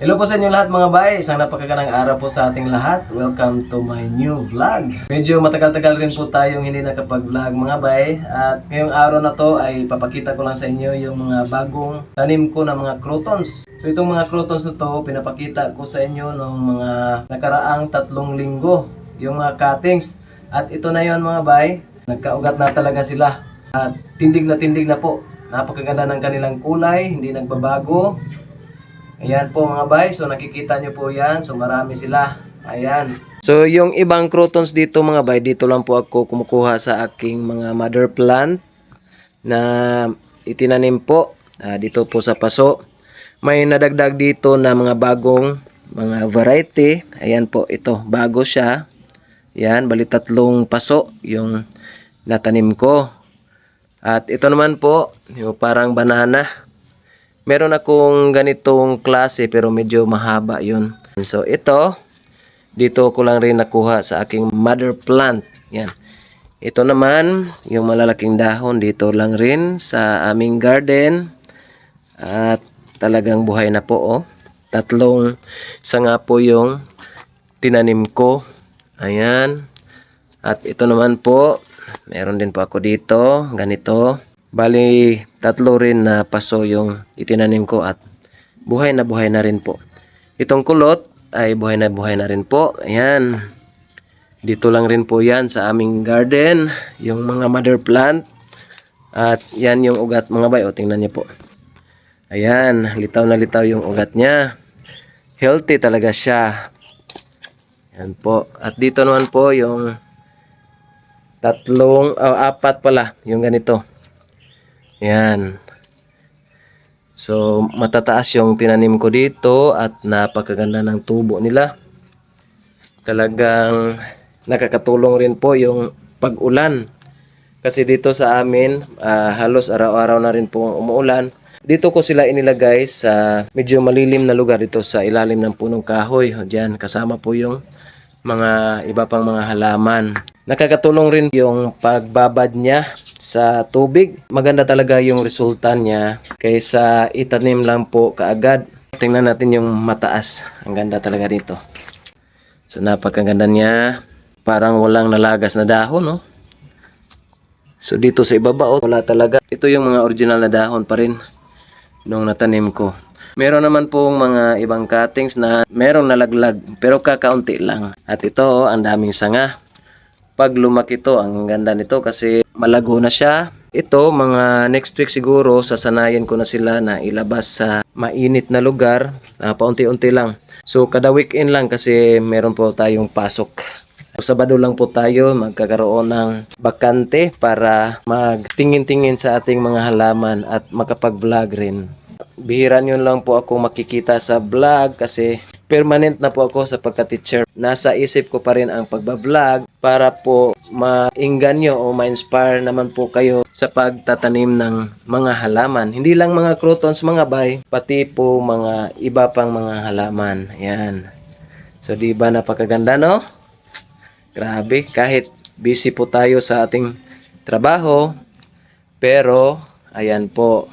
Hello po sa inyo lahat mga bay. Isang napakagandang araw po sa ating lahat. Welcome to my new vlog. Medyo matagal-tagal rin po tayong hindi nakapag-vlog mga bay. At ngayong araw na to ay papakita ko lang sa inyo yung mga bagong tanim ko na mga crotons. So itong mga crotons na to, pinapakita ko sa inyo noong mga nakaraang tatlong linggo. Yung mga cuttings. At ito na yon mga bay. Nagkaugat na talaga sila. At tindig na tindig na po. Napakaganda ng kanilang kulay, hindi nagbabago. Ayan po mga bay, so nakikita nyo po yan, so marami sila. Ayan. So yung ibang crotons dito mga bay, dito lang po ako kumukuha sa aking mga mother plant na itinanim po ah, dito po sa paso. May nadagdag dito na mga bagong mga variety. Ayan po, ito, bago siya. Yan, bali tatlong paso yung natanim ko. At ito naman po, yung parang banana. Meron akong ganitong klase pero medyo mahaba yun. So ito, dito ko lang rin nakuha sa aking mother plant. Yan. Ito naman, yung malalaking dahon dito lang rin sa aming garden. At talagang buhay na po oh. Tatlong isa nga po yung tinanim ko. Ayan. At ito naman po, meron din po ako dito, ganito. Bali, tatlo rin na paso yung itinanim ko at buhay na buhay na rin po. Itong kulot ay buhay na buhay na rin po. Ayan. Dito lang rin po yan sa aming garden, yung mga mother plant. At yan yung ugat mga bay. O, tingnan niyo po. Ayan, litaw na litaw yung ugat niya. Healthy talaga siya. Yan po. At dito naman po yung tatlong, oh, apat pala, yung ganito. Yan. So, matataas yung tinanim ko dito at napakaganda ng tubo nila. Talagang nakakatulong rin po yung pag-ulan. Kasi dito sa amin, ah, halos araw-araw na rin po umuulan. Dito ko sila inilagay sa medyo malilim na lugar dito sa ilalim ng punong kahoy. Diyan, kasama po yung mga iba pang mga halaman. Nakakatulong rin yung pagbabad niya sa tubig. Maganda talaga yung resulta niya kaysa itanim lang po kaagad. Tingnan natin yung mataas. Ang ganda talaga dito. So napakaganda niya. Parang walang nalagas na dahon, no? So dito sa ibaba, oh, wala talaga. Ito yung mga original na dahon pa rin nung natanim ko. Meron naman pong mga ibang cuttings na merong nalaglag pero kakaunti lang. At ito, oh, ang daming sanga. Pag lumaki to, ang ganda nito kasi malago na siya. Ito, mga next week siguro, sasanayan ko na sila na ilabas sa mainit na lugar. Ah, paunti-unti lang. So, kada weekend lang kasi meron po tayong pasok. Sabado lang po tayo magkakaroon ng bakante para magtingin-tingin sa ating mga halaman at makapag-vlog rin. Bihira nyo lang po ako makikita sa vlog kasi permanent na po ako sa pagka-teacher. Nasa isip ko pa rin ang pagbablog para po mainganyo o ma-inspire naman po kayo sa pagtatanim ng mga halaman. Hindi lang mga crotons mga bay, pati po mga iba pang mga halaman. Ayan. So di ba napakaganda no? Grabe, kahit busy po tayo sa ating trabaho, pero ayan po,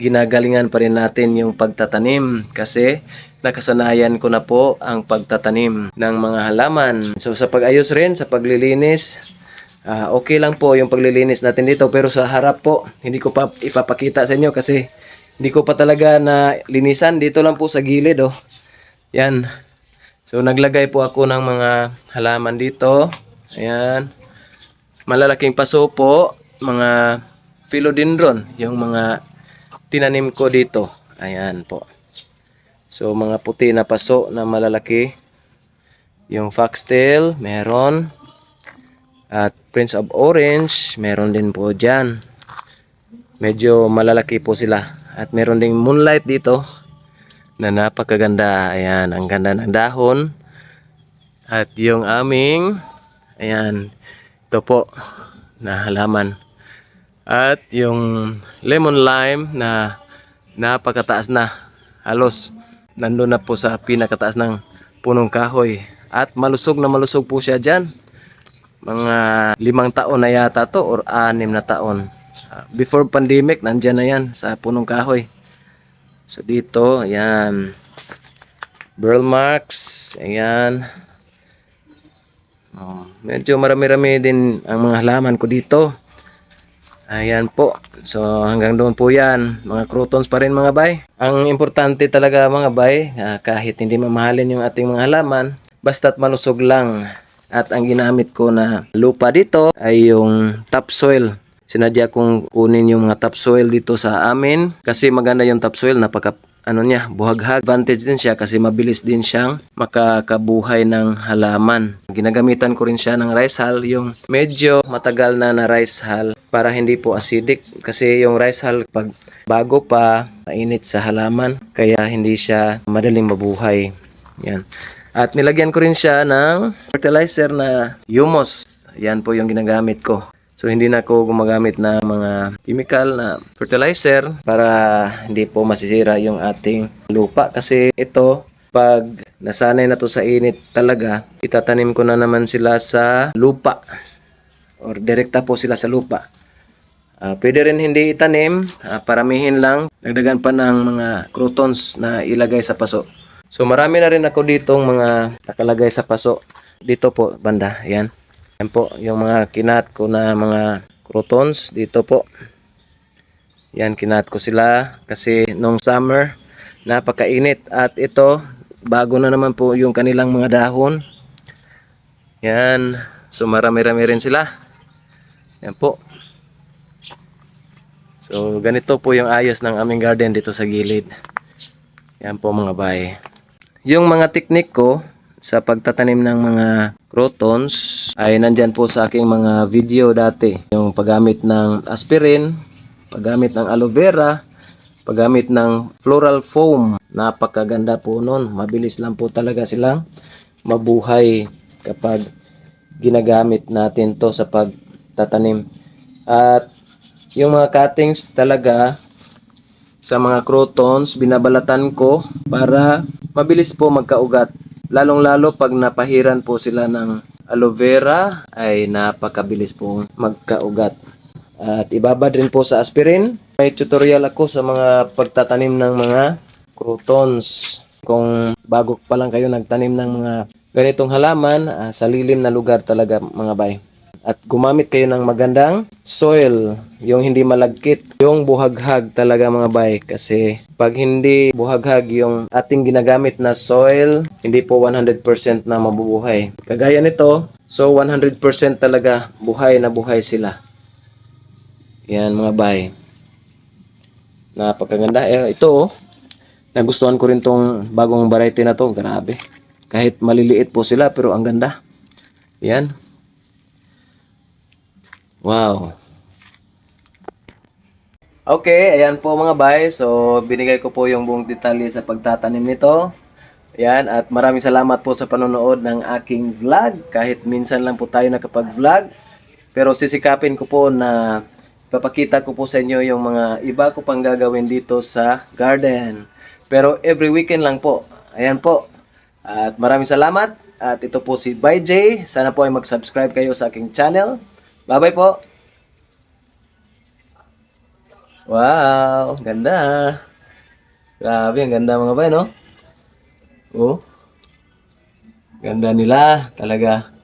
ginagalingan pa rin natin yung pagtatanim kasi nakasanayan ko na po ang pagtatanim ng mga halaman. So sa pag-ayos rin, sa paglilinis, ah, okay lang po yung paglilinis natin dito pero sa harap po, hindi ko pa ipapakita sa inyo kasi hindi ko pa talaga na linisan. Dito lang po sa gilid oh. Yan. So naglagay po ako ng mga halaman dito. Ayan. Malalaking paso po, mga philodendron, yung mga tinanim ko dito. Ayan po. So mga puti na paso na malalaki. Yung foxtail, meron. At Prince of Orange, meron din po dyan. Medyo malalaki po sila. At meron ding moonlight dito na napakaganda. Ayan, ang ganda ng dahon. At yung aming, ayan, ito po, na halaman. At yung lemon lime na napakataas na. Halos nandun na po sa pinakataas ng punong kahoy. At malusog na malusog po siya dyan. Mga limang taon na yata to or anim na taon. Ah, Before pandemic, nandyan na yan sa punong kahoy. So dito, ayan. Burl marks. Ayan. Oh, medyo marami-rami din ang mga halaman ko dito. Ayan po. So hanggang doon po yan. Mga croutons pa rin mga bay. Ang importante talaga mga bay, ah, kahit hindi mamahalin yung ating mga halaman, basta't malusog lang. At ang ginamit ko na lupa dito ay yung topsoil. Sinadya kong kunin yung mga topsoil dito sa amin kasi maganda yung topsoil, napaka ano niya, buhaghag. Advantage din siya kasi mabilis din siyang makakabuhay ng halaman. Ginagamitan ko rin siya ng rice hull, yung medyo matagal na na rice hull para hindi po acidic. Kasi yung rice hull pag bago pa, mainit sa halaman, kaya hindi siya madaling mabuhay. Yan. At nilagyan ko rin siya ng fertilizer na humus. Yan po yung ginagamit ko. So hindi na ako gumagamit ng mga chemical na fertilizer para hindi po masisira yung ating lupa kasi ito pag nasanay na to sa init talaga, itatanim ko na naman sila sa lupa or direkta po sila sa lupa. Ah, pwede rin hindi itanim, ah, paramihin lang, dagdagan pa ng mga croutons na ilagay sa paso. So marami na rin ako ditong mga nakalagay sa paso. Dito po banda, yan. Yan po yung mga kinat ko na mga croutons dito po. Yan kinat ko sila kasi nung summer napakainit at ito bago na naman po yung kanilang mga dahon. Yan. So marami-rami rin sila. Yan po. So ganito po yung ayos ng aming garden dito sa gilid. Yan po mga bay. Yung mga teknik ko sa pagtatanim ng mga crotons ay nandyan po sa aking mga video dati. Yung paggamit ng aspirin, paggamit ng aloe vera, paggamit ng floral foam. Napakaganda po nun. Mabilis lang po talaga silang mabuhay kapag ginagamit natin to sa pagtatanim. At yung mga cuttings talaga sa mga crotons, binabalatan ko para mabilis po magkaugat. Lalong-lalo pag napahiran po sila ng aloe vera ay napakabilis po magkaugat. At ibabad rin po sa aspirin. May tutorial ako sa mga pagtatanim ng mga crotons. Kung bago pa lang kayo nagtanim ng mga ganitong halaman, ah, sa lilim na lugar talaga mga bay. At gumamit kayo ng magandang soil, yung hindi malagkit, yung buhaghag talaga mga bay. Kasi pag hindi buhaghag yung ating ginagamit na soil, hindi po 100% na mabubuhay. Kagaya nito, so 100% talaga buhay na buhay sila. Yan mga bay. Napakaganda. Eh, ito oh, nagustuhan ko rin tong bagong variety na to. Grabe. Kahit maliliit po sila pero ang ganda. Yan. Wow. Okay, ayan po mga bay. So, binigay ko po yung buong detalye sa pagtatanim nito. Ayan, at maraming salamat po sa panonood ng aking vlog. Kahit minsan lang po tayo nakapag-vlog. Pero sisikapin ko po na papakita ko po sa inyo yung mga iba ko pang gagawin dito sa garden. Pero every weekend lang po. Ayan po. At maraming salamat. At ito po si By J. Sana po ay mag-subscribe kayo sa aking channel. Bye-bye po. Wow, ganda. Grabe, ang ganda mga bay, no? Oh. Ganda nila, talaga.